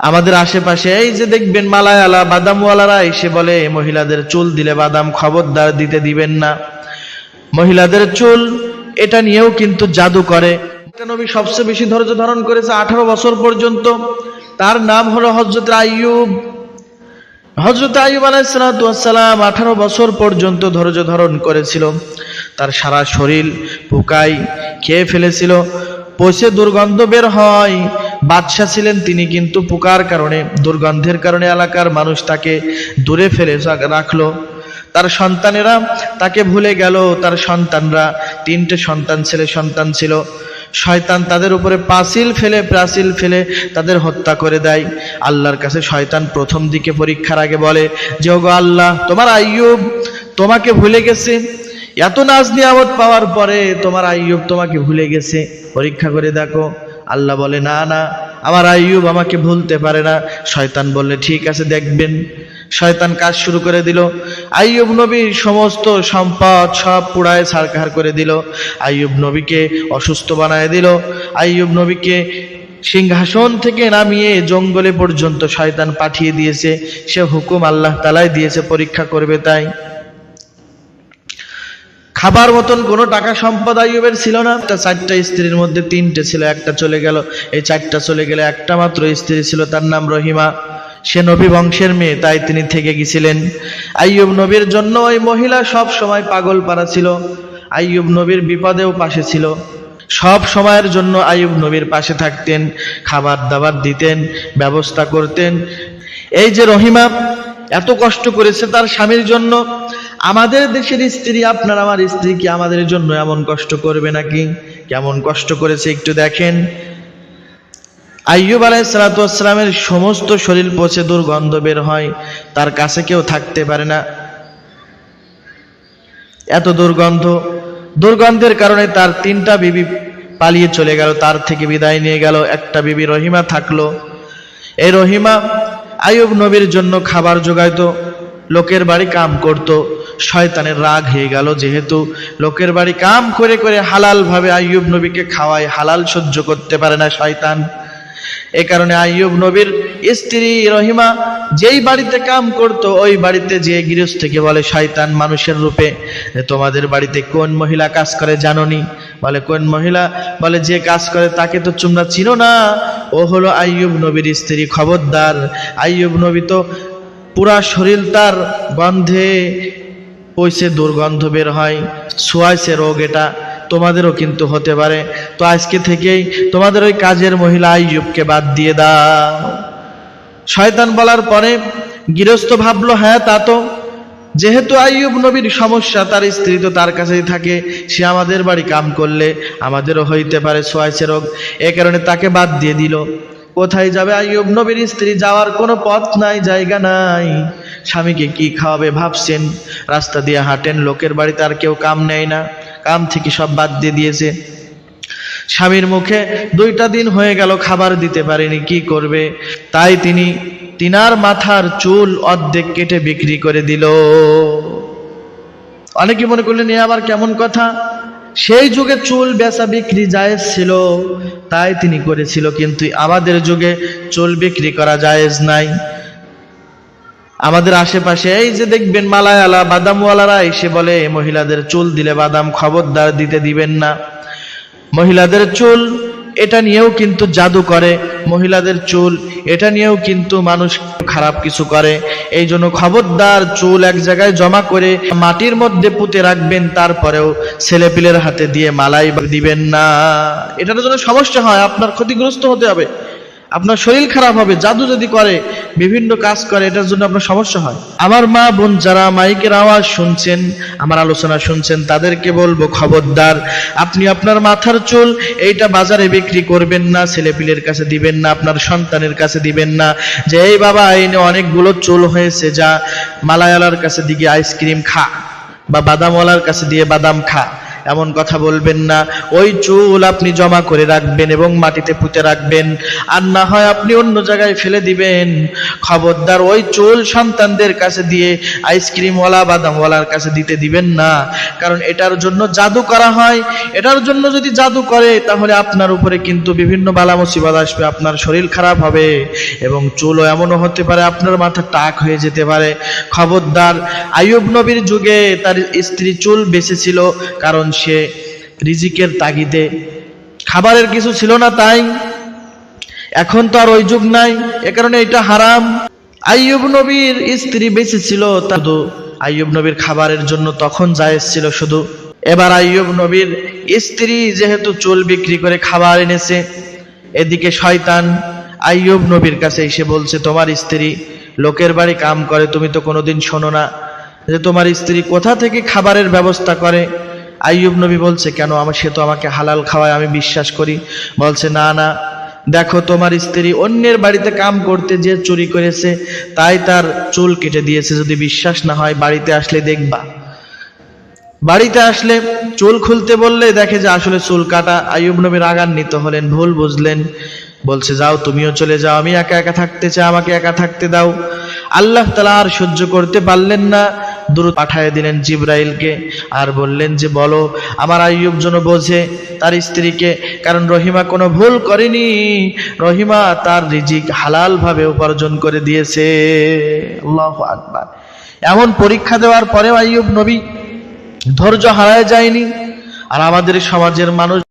আমাদের আশেপাশে, এই যে দেখবেন মালায়ালা বাদামওয়ালারা এসে বলে, মহিলাদের চুল দিলে বাদাম খবরদার দিতে দিবেন না। মহিলাদের চুল, এটা নিয়েও কিন্তু জাদু করে। নবী সবচেয়ে বেশি ধৈর্য ধারণ করেছে আঠারো বছর পর্যন্ত। তার নাম হলো হজরত আইয়ুব। হজরত আইয়ুব আলাইসালাম আঠারো বছর পর্যন্ত ধৈর্য ধারণ করেছিল। তার সারা শরীর পোকাই খেয়ে ফেলেছিল। পচে দুর্গন্ধ বের হয়। বাদশাহ ছিলেন তিনি কিন্তু পোকার কারণে, দুর্গন্ধের কারণে এলাকার মানুষ তাকে দূরে ফেলে রাখল। তার সন্তানেরা তাকে ভুলে গেল। তার সন্তানরা তিনটে সন্তান ছেলে সন্তান ছিল। শয়তান তাদের উপরে পাসিল ফেলে প্রাসিল ফেলে তাদের হত্যা করে দেয়। আল্লাহর কাছে শয়তান প্রথম দিকে পরীক্ষার আগে বলে, যে ওগো আল্লাহ, তোমার আইয়ুব তোমাকে ভুলে গেছে। এত নাজ নিয়ামত পাওয়ার পরে তোমার আইয়ুব তোমাকে ভুলে গেছে। পরীক্ষা করে দেখো আল্লাহ বলে, না না, আমার আইয়ুব আমাকে ভুলতে পারে না। শয়তান বললে, ঠিক আছে, দেখবেন। শয়তান কাজ শুরু করে দিল। আইয়ুব নবীর সমস্ত সম্পদ সব পুড়ায় ছাড়খাড় করে দিল। আইয়ুব নবীকে অসুস্থ বানায় দিল। আইয়ুব নবীকে সিংহাসন থেকে নামিয়ে জঙ্গলে পর্যন্ত শয়তান পাঠিয়ে দিয়েছে। সে হুকুম আল্লাহ তালাই দিয়েছে, পরীক্ষা করবে তাই। খাবার মতন কোনো টাকা সম্পদ আইয়ুবের ছিল না। একটা চারটা স্ত্রীর মধ্যে তিনটে ছিল, একটা চলে গেল। এই চারটা চলে গেলে একটা মাত্র স্ত্রী ছিল, তার নাম রহিমা। সে নবী বংশের মেয়ে, তাই তিনি থেকে গেছিলেন। আইয়ুব নবীর জন্য ওই মহিলা সব সময় পাগল পারা ছিল। আইয়ুব নবীর বিপদেও পাশে ছিল। সব সময়ের জন্য আইয়ুব নবীর পাশে থাকতেন, খাবার দাবার দিতেন, ব্যবস্থা করতেন। এই যে রহিমা এত কষ্ট করেছে তার স্বামীর জন্য। আমাদের দেশের স্ত্রী, আপনার আমার স্ত্রী কি আমাদের জন্য এমন কষ্ট করবে নাকি? কেমন কষ্ট করেছে একটু দেখেন। আইয়ুব আলাইসালামের সমস্ত শরীর পচে দুর্গন্ধ বের হয়, তার কাছে কেউ থাকতে পারে না। এত দুর্গন্ধ, দুর্গন্ধের কারণে তার তিনটা বিবি পালিয়ে চলে গেল, তার থেকে বিদায় নিয়ে গেল, একটা বিবি রহিমা থাকল। এই রহিমা আইয়ুব নবীর জন্য খাবার জোগাইত। লোকের বাড়ি কাম করত। শয়তানের রাগ হয়ে গেল যেহেতু লোকের বাড়ি কাম করে করে হালাল ভাবে আয়ুব নবীকে খাওয়ায়, হালাল সহ্য করতে পারে না শয়তান। এ কারণে আইয়ুব নবীর স্ত্রী রহিমা যেই বাড়িতে কাম করত, ওই বাড়িতে যে গৃহস্থ থেকে বলে, শয়তান মানুষের রূপে তোমাদের বাড়িতে কোন মহিলা কাজ করে জাননি? বলে, কোন মহিলা? বলে, যে কাজ করে তাকে তো তোমরা চিনো না। ও হলো আইয়ুব নবীর স্ত্রী খবরদার। আইয়ুব নবী তো পুরা শরীর তার গন্ধে পয়সে দুর্গন্ধ বের হয় সোয়াইসে রোগ এটা। তোমাদেরও কিন্তু হতে পারে। তো আজকে থেকেই তোমাদের ওই কাজের মহিলা আইয়ুবকে বাদ দিয়ে দাও। শয়তান বলার পরে গৃহস্থ ভাবলো হ্যাঁ তা তো। যেহেতু আইয়ুব নবীর সমস্যা, তার স্ত্রী তো তার কাছেই থাকে। সে আমাদের বাড়ি কাম করলে আমাদেরও হইতে পারে সোয়াইসে রোগ। এ কারণে তাকে বাদ দিয়ে দিল। কোথায় যাবে আইয়ুব নবীর স্ত্রী? যাওয়ার কোনো পথ নাই, জায়গা নাই। স্বামীকে কি খাওয়াবে ভাবছেন? রাস্তা দিয়ে হাঁটেন, লোকের বাড়িতে আর কেউ কাম নেয় না। কাম থেকে সব বাদ দিয়ে দিয়েছে। স্বামীর মুখে দুইটা দিন হয়ে গেল খাবার দিতে পারেনি, কি করবে? তাই তিনি তিনার মাথার চুল অর্ধেক কেটে বিক্রি করে দিল। অনেকে মনে করলেন, এ আবার কেমন কথা? সেই যুগে চুল বেচা বিক্রি জায়েজ ছিল, তাই তিনি করেছিল, কিন্তু আমাদের যুগে চুল বিক্রি করা জায়েজ নাই। আমাদের আশেপাশে, এই যে দেখবেন মালায়ালা বাদামওয়ালারা এসে বলে, মহিলাদের চুল দিলে বাদাম খবরদার দিতে দিবেন না। মহিলাদের চুল, এটা নিয়েও কিন্তু জাদু করে। মহিলাদের চুল, এটা নিয়েও কিন্তু মানুষ খারাপ কিছু করে। এই জন্য খবরদার চুল এক জায়গায় জমা করে মাটির মধ্যে পুঁতে রাখবেন, তারপরেও ছেলেপিলের হাতে দিয়ে মালাই দিবেন না। এটার জন্য সমস্যা হয়, আপনার ক্ষতিগ্রস্ত হতে হবে। আপনার শরীর খারাপ হবে, জাদু যদি করে, বিভিন্ন কাজ করে, এটার জন্য আপনার সমস্যা হয়। আমার মা বোন যারা মাইকের আওয়াজ শুনছেন, আমার আলোচনা শুনছেন, তাদেরকে বলব, খবরদার, আপনি আপনার মাথার চুল, এইটা বাজারে বিক্রি করবেন না, ছেলেপিলের কাছে দিবেন না, আপনার সন্তানের কাছে দিবেন না, যে এই বাবা, এই নে অনেকগুলো চুল হয়েছে, যা মালায়ালার কাছে দিকে আইসক্রিম খা, বা বাদামওয়ালার কাছে দিয়ে বাদাম খা। এমন কথা বলবেন না। ওই চুল আপনি জমা করে রাখবেন এবং মাটিতে পুঁতে রাখবেন। আর না হয় আপনি অন্য জায়গায় ফেলে দিবেন। খবরদার ওই চুল সন্তানদের কাছে দিয়ে আইসক্রিমওয়ালা, বাদামওয়ালার কাছে দিতে দিবেন না। কারণ এটার জন্য জাদু করা হয়। এটার জন্য যদি জাদু করে, তাহলে আপনার উপরে কিন্তু বিভিন্ন বালা মুসিবত আসবে, আপনার শরীর খারাপ হবে এবং চুলও এমনও হতে পারে, আপনার মাথা টাক হয়ে যেতে পারে। খবরদার, আইয়ুব নবীর যুগে তার স্ত্রী চুল বেঁচেছিল, কারণ সে রিজিকের তাগিদে। খাবারের কিছু ছিল না তাই। এখন তো আর ওই যুগ নাই, এ কারণে এটা হারাম। আইয়ুব নবীর স্ত্রী বেঁচে ছিল, তা আইয়ুব নবীর খাবারের জন্য তখন জায়েজ ছিল শুধু। এবার আইয়ুব নবীর স্ত্রী যেহেতু চুল বিক্রি করে খাবার এনেছে, এদিকে শয়তান আইয়ুব নবীর কাছে এসে বলছে, তোমার স্ত্রী লোকের বাড়ি কাম করে, তুমি তো কোনোদিন শোনো না যে তোমার স্ত্রী কোথা থেকে খাবারের ব্যবস্থা করে? আইয়ুব নবী বলছে, কেন আমার সে তো আমাকে হালাল খাওয়ায়, আমি বিশ্বাস করি? বলছে, না না। দেখো, তোমার স্ত্রী অন্যের বাড়িতে কাম করতে যে চুরি করেছে, তাই তার চুল কেটে দিয়েছে। যদি বিশ্বাস না হয়, বাড়িতে আসলে দেখবা। বাড়িতে আসলে চুল খুলতে বললে দেখে যে আসলে চুল কাটা। আইয়ুব নবী রাগান্বিত হলেন, ভুল বুঝলেন। বলছে, যাও, তুমিও চলে যাও, আমি একা একা থাকতে চাই, আমাকে একা থাকতে দাও। আল্লাহ তালা আর সহ্য করতে পারলেন না। দূর পাঠায় দিলেন জিব্রাইলকে আর বললেন যে, বলো, আমার আইয়ুব যেন বোঝে তার স্ত্রীকে, কারণ রহিমা কোনো ভুল করেনি। রহিমা তার রিজিক হালাল ভাবে উপার্জন করে দিয়েছে। আকবার। এমন পরীক্ষা দেওয়ার পরেও আইয়ুব নবী ধৈর্য হারায় যায়নি। আর আমাদের সমাজের মানুষ